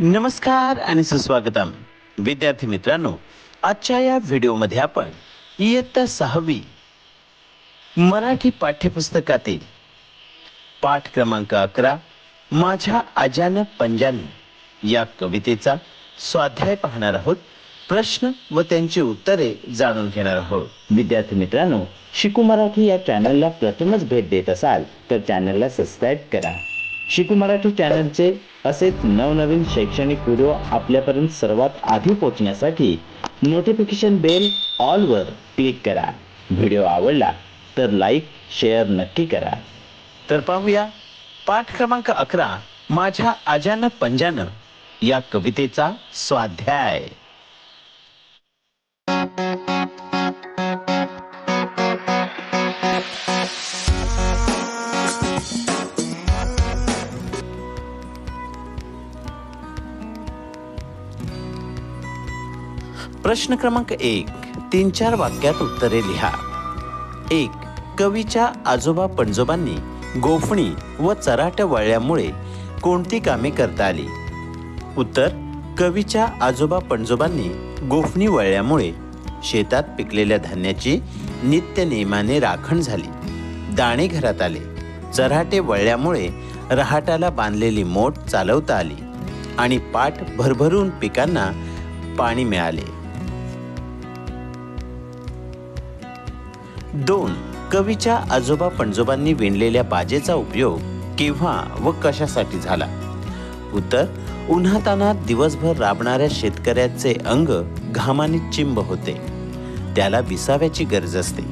नमस्कार आणि सुस्वागतम. विद्यार्थी मित्रांनो आजच्या या व्हिडिओमध्ये आपण इयत्ता सहावी मराठी पाठ्यपुस्तकातील पाठ क्रमांक अकरा माझ्या अजान पंजाने या कवितेचा स्वाध्याय पाहणार आहोत. प्रश्न व त्यांची उत्तरे जाणून घेणार आहोत. विद्यार्थी मित्रांनो शिकू मराठी या चॅनलला प्रथमच भेट देत असाल तर चॅनलला सबस्क्राईब करा. शिकू मराठी चॅनलचे असेच नवनवीन शैक्षणिक व्हिडिओ आपल्यापर्यंत सर्वात आधी पोहोचण्यासाठी नोटिफिकेशन बेल ऑलवर क्लिक करा. व्हिडिओ आवडला तर लाईक शेअर नक्की करा. तर पाहूया पाठ क्रमांक अकरा माझ्या अजान पंजानं या कवितेचा स्वाध्याय. प्रश्न क्रमांक एक. तीन चार वाक्यात उत्तरे लिहा. एक कवीच्या आजोबा पणजोबांनी गोफणी व चराट वळल्यामुळे कोणती कामे करता आली? उत्तर कवीच्या आजोबा पणजोबांनी गोफणी वळल्यामुळे शेतात पिकलेल्या धान्याची नित्य नियमाने राखण झाली. दाणे घरात आले. चराटे वळल्यामुळे रहाटाला बांधलेली मोठ चालवता आली आणि पाठ भरभरून पिकांना पाणी मिळाले. दोन कवीच्या आजोबा पणजोबांनी विणलेल्या बाजेचा उपयोग केव्हा व कशासाठी झाला? उत्तर उन्हातानात दिवसभर राबणाऱ्या शेतकऱ्याचे अंग घामाने चिंब होते. त्याला विसाव्याची गरज असते.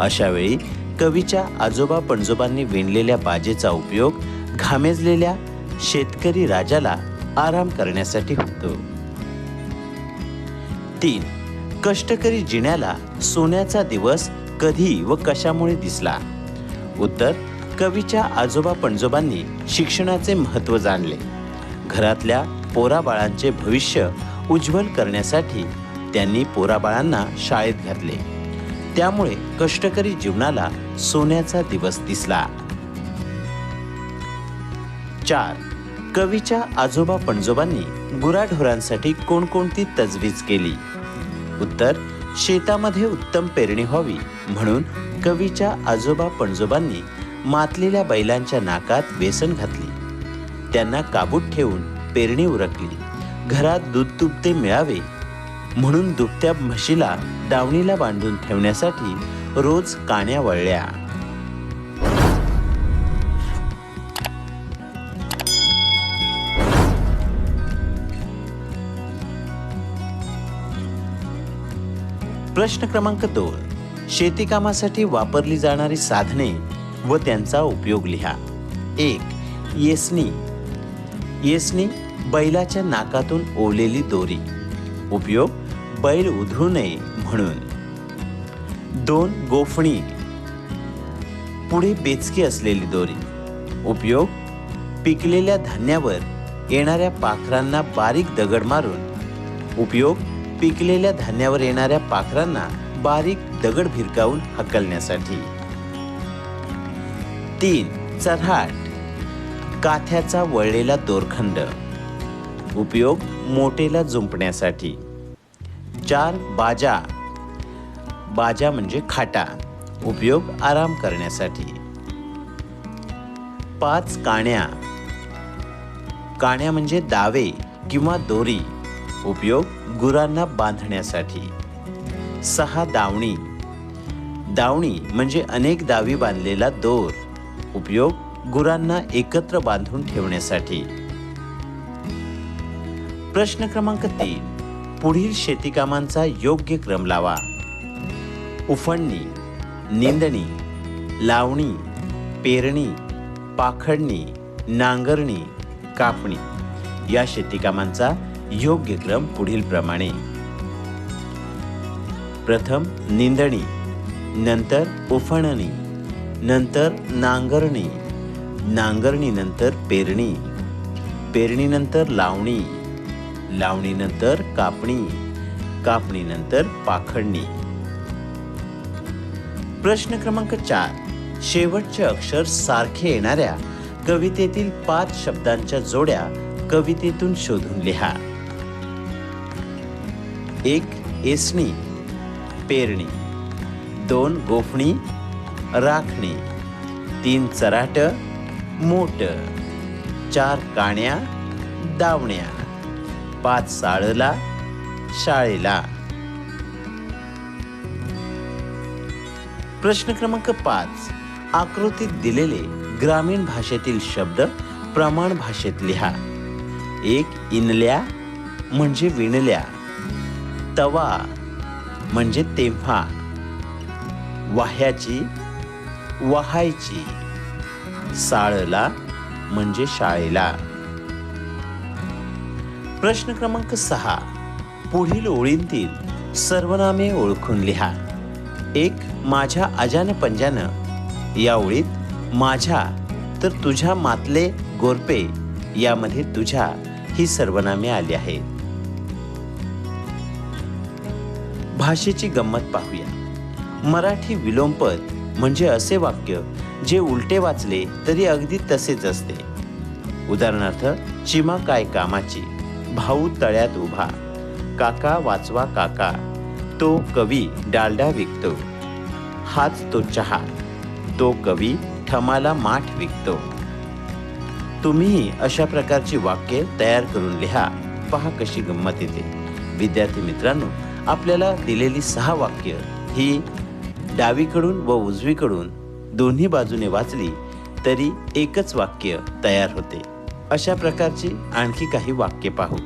अशा वेळी कवीच्या आजोबा पणजोबांनी विणलेल्या बाजेचा उपयोग घामेजलेल्या शेतकरी राजाला आराम करण्यासाठी होतो. तीन कष्टकरी जिण्याला सोन्याचा दिवस कधी व कशामुळे दिसला. उत्तर कवीच्या आजोबा पणजोबांनी शिक्षणाचे महत्त्व जाणले. घरातल्या पोराबाळांचे भविष्य उज्ज्वल करण्यासाठी त्यांनी पोराबाळांना शाळेत घातले. त्यामुळे कष्टकरी जीवनाला सोन्याचा दिवस दिसला. चार कवीच्या आजोबा पणजोबांनी गुराढोरांसाठी कोणकोणती तजवीज केली? उत्तर शेतामध्ये उत्तम पेरणी व्हावी. म्हणून कवीच्या आजोबा पणजोबांनी मातलेल्या बैलांच्या नाकात वेसन घातली. त्यांना काबूत ठेवून पेरणी उरकली. घरात दूध दुपते मिळावे म्हणून दुभत्या म्हशीला दावणीला बांधून ठेवण्यासाठी रोज काण्या वळल्या. प्रश्न क्रमांक दोन. शेतीकामासाठी वापरली जाणारी साधने व त्यांचा उपयोग लिहा. एक येसनी. येसनी बैलाच्या नाकातून ओवलेली दोरी. उपयोग बैल उधळू नये म्हणून. दोन गोफणी. पुढे बेचकी असलेली दोरी. उपयोग पिकलेल्या धान्यावर येणाऱ्या पाखरांना बारीक दगड मारून. उपयोग पिकलेल्या धान्यावर येणाऱ्या पाखरांना बारीक दगड भिरकावून हकलण्यासाठी. तीन चऱ्हाट काथ्याचा वळलेला दोरखंड. उपयोग मोटेला जुंपण्यासाठी चार बाजा. बाजा म्हणजे खाटा. उपयोग आराम करण्यासाठी. पाच काण्या. काण्या म्हणजे दावे किंवा दोरी. उपयोग गुरांना बांधण्यासाठी. सहा दावणी. दावणी म्हणजे अनेक दावी बांधलेला दोर. उपयोग गुरांना एकत्र बांधून ठेवण्यासाठी. प्रश्न क्रमांक तीन. पुढील शेती कामांचा योग्य क्रम लावा. उफणणी निंदणी लावणी पेरणी पाखडणी नांगरणी कापणी. या शेती कामांचा योग्य क्रम पुढील प्रमाणे प्रथम निंदणी नंतर उफणणी नंतर नांगरणी नांगरणीनंतर पेरणी पेरणीनंतर लावणी लावणीनंतर कापणी कापणीनंतर पाखडणी. प्रश्न क्रमांक चार. शेवटचे अक्षर सारखे येणाऱ्या कवितेतील पाच शब्दांच्या जोड्या कवितेतून शोधून लिहा. एक एसणी पेरणी दोन गोफणी राखणी तीन चराट मोट चार काण्या दावण्या पाच साळला शाळेला. प्रश्न क्रमांक पाच. आकृतीत दिलेले ग्रामीण भाषेतील शब्द प्रमाण भाषेत लिहा. एक इनल्या म्हणजे विणल्या. तवा म्हणजे तेव्हा. वाह्याची वाहायची. साळला म्हणजे शाळेला. प्रश्न क्रमांक सहा. पुढील ओळींतील सर्वनामे ओळखून लिहा. एक माझ्या अजान पंजानं. या ओळीत माझ्या तर तुझ्या मातले गोरपे. यामध्ये तुझ्या ही सर्वनामे आली आहेत. भाषेची गंमत पाहूया. मराठी विलोमपद म्हणजे असे वाक्य जे उलटे वाचले तरी अगदी तसेच असते. उदाहरणार्थ चिमा काय कामाची? भाऊ तळ्यात उभा. काका वाचवा काका. तो कवी डालडा विकतो. हाच तो चहा. तो कवी ठमाला माठ विकतो. तुम्ही अशा प्रकारची वाक्ये तयार करून लिहा. पहा कशी गंमत येते. विद्यार्थी मित्रांनो आपल्याला दिलेली सहा वाक्य ही डावीकडून व उजवीकडून दोन्ही बाजूने वाचली तरी एकच वाक्य तयार होते. अशा प्रकारची आणखी काही वाक्य पाहू.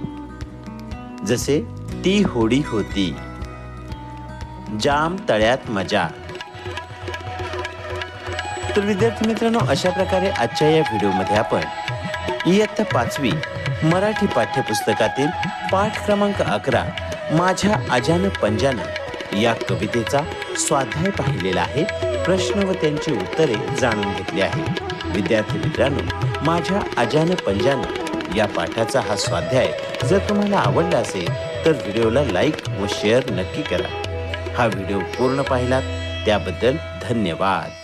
जसे ती होडी होती. जाम तळ्यात मजा. तर विद्यार्थी मित्रांनो अशा प्रकारे आजच्या या व्हिडिओमध्ये आपण इयत्ता पाचवी मराठी पाठ्यपुस्तकातील पाठ क्रमांक अकरा माझ्या अजान पंजानं या कवितेचा स्वाध्याय पाहिलेला आहे. प्रश्न व त्यांची उत्तरे जाणून घेतली आहे. विद्यार्थी मित्रांनो माझ्या अजान पंजानं या पाठाचा हा स्वाध्याय जर तुम्हाला आवडला असेल तर व्हिडिओला लाईक व शेअर नक्की करा. हा व्हिडिओ पूर्ण पाहिलात त्याबद्दल धन्यवाद.